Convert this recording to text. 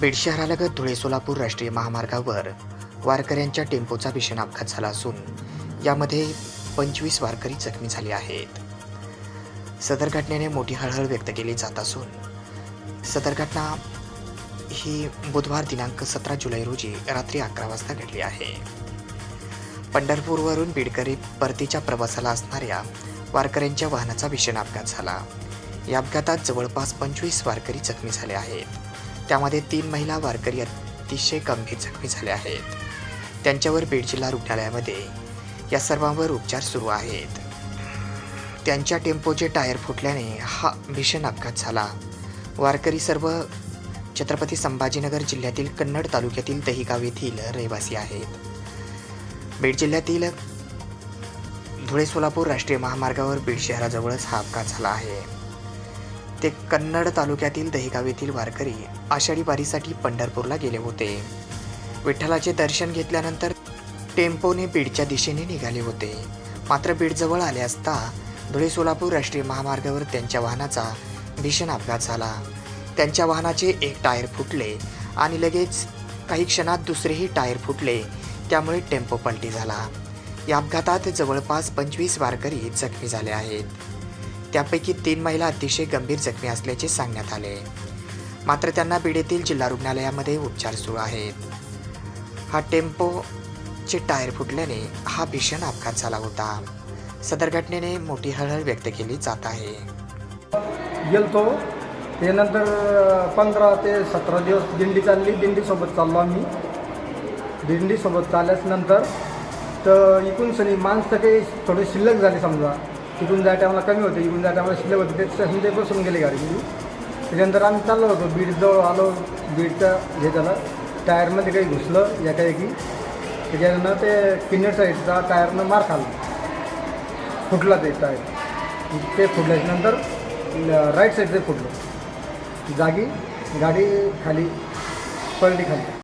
बीड शहरालगत धुळे सोलापूर राष्ट्रीय महामार्गावर वारकऱ्यांच्या टेम्पोचा भीषण अपघात झाला असून यामध्ये पंचवीस वारकरी जखमी झाले आहेत. सदर घटनेने मोठी हळहळ व्यक्त केली जात असून सदर घटना ही बुधवार दिनांक सतरा जुलै रोजी रात्री अकरा वाजता घडली आहे. पंढरपूरवरून बीडकरी परतीच्या प्रवासाला असणाऱ्या वारकऱ्यांच्या वाहनाचा भीषण अपघात झाला. या अपघातात जवळपास पंचवीस वारकरी जखमी झाले आहेत. त्यामध्ये तीन महिला वारकरी अतिशय गंभीर जखमी झाल्या आहेत. त्यांच्यावर बीड जिल्हा रुग्णालयामध्ये या सर्वांवर उपचार सुरू आहेत. त्यांच्या टेम्पोचे टायर फुटल्याने हा भीषण अपघात झाला. वारकरी सर्व छत्रपती संभाजीनगर जिल्ह्यातील कन्नड तालुक्यातील दहिगाव येथील रहिवासी आहेत. बीड जिल्ह्यातील धुळे सोलापूर राष्ट्रीय महामार्गावर बीड शहराजवळच हा अपघात झाला आहे. ते कन्नड तालुक्यातील दहिगाव येथील वारकरी आषाढी वारीसाठी पंढरपूरला गेले होते. विठ्ठलाचे दर्शन घेतल्यानंतर टेम्पोने बीडच्या दिशेने निघाले होते. मात्र बीडजवळ आले असता धुळे सोलापूर राष्ट्रीय महामार्गावर त्यांच्या वाहनाचा भीषण अपघात झाला. त्यांच्या वाहनाचे एक टायर फुटले आणि लगेच काही क्षणात दुसरेही टायर फुटले. त्यामुळे टेम्पो पलटी झाला. या अपघातात जवळपास पंचवीस वारकरी जखमी झाले आहेत. त्यापैकी तीन महिला अतिशय गंभीर जखमी असल्याचे सांगण्यात आले. मात्र त्यांना बीड येथील जिल्हा रुग्णालयामध्ये उपचार सुरू आहेत. हा टेम्पोचे टायर फुटल्याने हा भीषण अपघात झाला होता. सदर घटनेने मोठी हळहळ व्यक्त केली जात आहे. गेलतो. ते नंतर पंधरा ते सतरा दिवस दिंडी चालली. दिंडीसोबत चाललो आम्ही. दिंडीसोबत चालल्याच नंतर तर इकून सनी माणसं काही थोडे शिल्लक झाले समजा. तिथून जाय टायमाला कमी होते इकडून जाय टायमाला शिल्लक होते ते स्टेशन बसून गेले गाडी. त्याच्यानंतर आम्ही चाललो होतो बीडजवळ आलो बीडचा हे झाला टायरमध्ये काही घुसलं एकाएकी. त्याच्यानंतर ते किन्नर साईडचा टायरनं मार खाल्ला. फुटला ते टायर. ते फुटल्याच्यानंतर राईट साईडचं फुटलं. जागी गाडी खाली पलटी खाली.